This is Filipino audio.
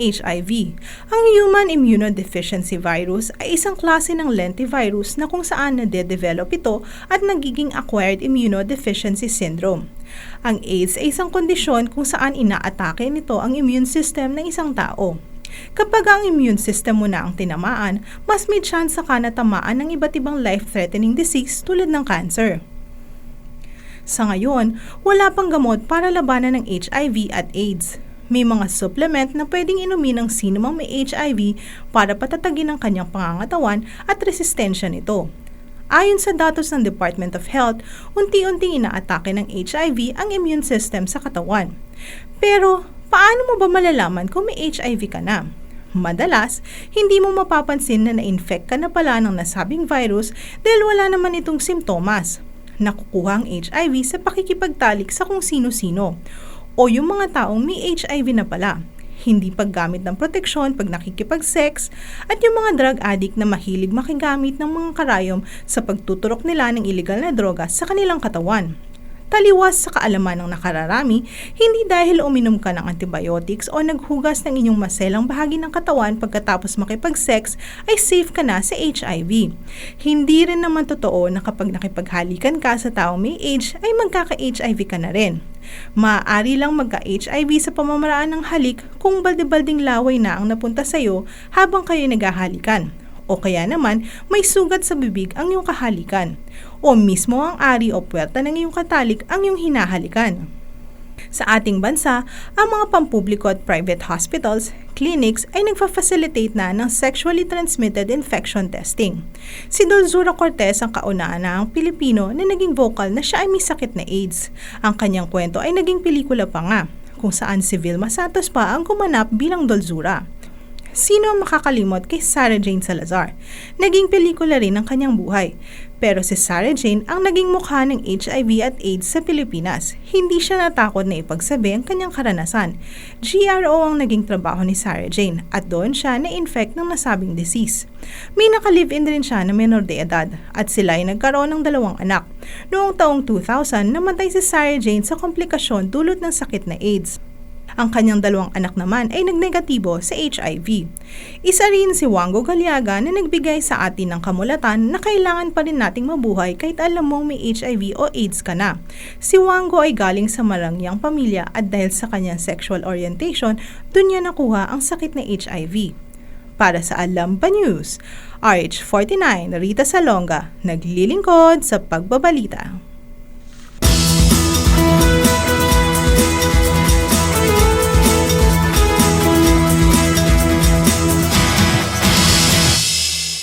HIV? Ang Human Immunodeficiency Virus ay isang klase ng lentivirus na kung saan nade-develop ito at nagiging acquired immunodeficiency syndrome. Ang AIDS ay isang kondisyon kung saan inaatake nito ang immune system ng isang tao. Kapag ang immune system mo na ang tinamaan, mas may chance ka na ng iba't ibang life-threatening disease tulad ng cancer. Sa ngayon, wala pang gamot para labanan ng HIV at AIDS. May mga supplement na pwedeng inumin ng sino mang may HIV para patatagin ang kanyang pangangatawan at resistensya nito. Ayon sa datos ng Department of Health, unti-unting inaatake ng HIV ang immune system sa katawan. Pero, paano mo ba malalaman kung may HIV ka na? Madalas, hindi mo mapapansin na na-infect ka na pala ng nasabing virus dahil wala naman itong simptomas. Nakukuha ang HIV sa pakikipagtalik sa kung sino-sino o yung mga taong may HIV na pala. Hindi paggamit ng proteksyon pag nakikipag-sex at yung mga drug addict na mahilig makigamit ng mga karayom sa pagtuturok nila ng illegal na droga sa kanilang katawan. Taliwas sa kaalaman ng nakararami, hindi dahil uminom ka ng antibiotics o naghugas ng inyong maselang bahagi ng katawan pagkatapos makipag-sex ay safe ka na sa HIV. Hindi rin naman totoo na kapag nakipaghalikan ka sa taong may AIDS ay magkaka-HIV ka na rin. Maaari lang magka-HIV sa pamamaraan ng halik kung balde-balding laway na ang napunta sa iyo habang kayo naghahalikan o kaya naman may sugat sa bibig ang iyong kahalikan o mismo ang ari o puwerta ng iyong katalik ang iyong hinahalikan. Sa ating bansa, ang mga pampubliko at private hospitals, clinics ay nagfa-facilitate na ng sexually transmitted infection testing. Si Dulzura Cortez ang kaunaan na ang Pilipino na naging vocal na siya ay may sakit na AIDS. Ang kanyang kwento ay naging pelikula pa nga, kung saan si Vilma Santos pa ang kumanap bilang Dulzura. Sino makakalimot kay Sarah Jane Salazar? Naging pelikula rin ang kanyang buhay. Pero si Sarah Jane ang naging mukha ng HIV at AIDS sa Pilipinas. Hindi siya natakot na ipagsabi ang kanyang karanasan. GRO ang naging trabaho ni Sarah Jane at doon siya na-infect ng nasabing disease. May nakalive-in din siya na menor de edad at sila ay nagkaroon ng dalawang anak. Noong taong 2000, namatay si Sarah Jane sa komplikasyon dulot ng sakit na AIDS. Ang kanyang dalawang anak naman ay nagnegatibo sa HIV. Isa rin si Wango Galiaga na nagbigay sa atin ng kamulatan na kailangan pa rin nating mabuhay kahit alam mong may HIV o AIDS ka na. Si Wango ay galing sa marangyang pamilya at dahil sa kanyang sexual orientation, dun niya nakuha ang sakit na HIV. Para sa Alam Pa News, RH49 Rita Salonga, naglilingkod sa pagbabalita.